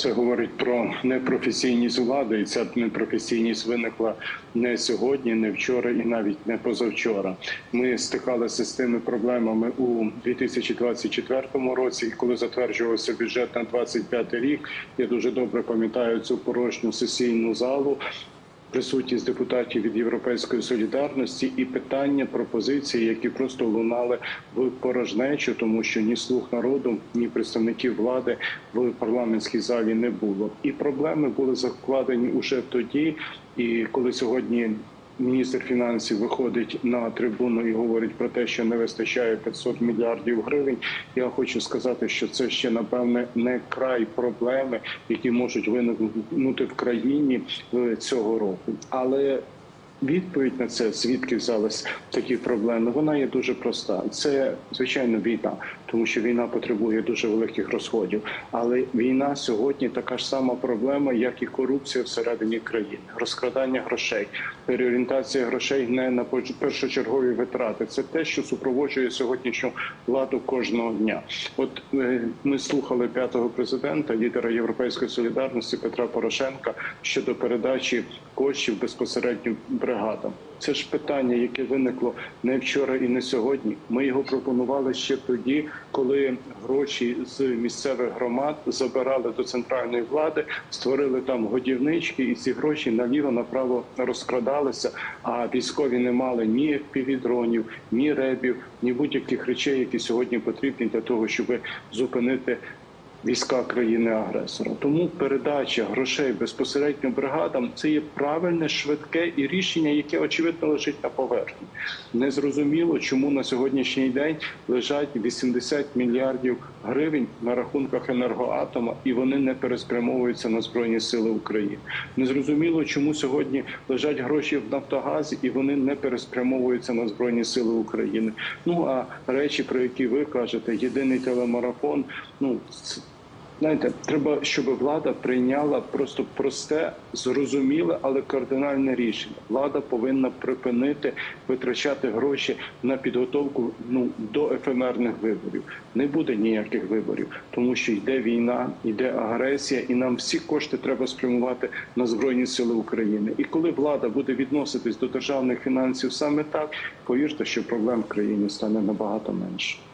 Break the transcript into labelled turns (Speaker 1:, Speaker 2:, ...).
Speaker 1: Це говорить про непрофесійність влади, і ця непрофесійність виникла не сьогодні, не вчора і навіть не позавчора. Ми стикалися з тими проблемами у 2024 році, і коли затверджувався бюджет на 25 рік. Я дуже добре пам'ятаю цю порожню сесійну залу. Присутність депутатів від європейської солідарності і питання пропозиції, які просто лунали в порожнечу, тому що ні слух народу, ні представників влади в парламентській залі не було. І проблеми були закладені уже тоді. І коли сьогодні міністр фінансів виходить на трибуну і говорить про те, що не вистачає 500 мільярдів гривень. Я хочу сказати, що це ще напевне не край проблеми, які можуть виникнути в країні е, цього року, але Відповідь на це, звідки взялись такі проблеми, вона є дуже проста. Це звичайно війна, тому що війна потребує дуже великих розходів. Але війна сьогодні така ж сама проблема, як і корупція всередині країни, розкрадання грошей, переорієнтація грошей не на першочергові витрати. Це те, що супроводжує сьогоднішню владу кожного дня. От е, ми слухали п'ятого президента, лідера Європейської солідарності Петра Порошенка щодо передачі коштів безпосередньо бригадам. Це ж питання, яке виникло не вчора і не сьогодні. Ми його пропонували ще тоді, коли гроші з місцевих громад забирали до центральної влади, створили там годівнички, і ці гроші наліво направо розкрадалися. А військові не мали ні півдронів, ні ребів, ні будь-яких речей, які сьогодні потрібні для того, щоб зупинити війська країни-агресора. Тому передача грошей безпосередньо бригадам це є правильне, швидке і рішення, яке очевидно лежить на поверхні. Незрозуміло, чому на сьогоднішній день лежать 80 мільярдів гривень на рахунках енергоатома, і вони не переспрямовуються на збройні сили України. Незрозуміло, чому сьогодні лежать гроші в Нафтогазі, і вони не переспрямовуються на збройні сили України. Ну а речі, про які ви кажете, єдиний телемарафон. Ну Знаєте, треба, щоб влада прийняла просто просте, зрозуміле, але кардинальне рішення. Влада повинна припинити витрачати гроші на підготовку ну до ефемерних виборів. Не буде ніяких виборів, тому що йде війна, йде агресія, і нам всі кошти треба спрямувати на збройні сили України. І коли влада буде відноситись до державних фінансів саме так, повірте, що проблем в країні стане набагато менше.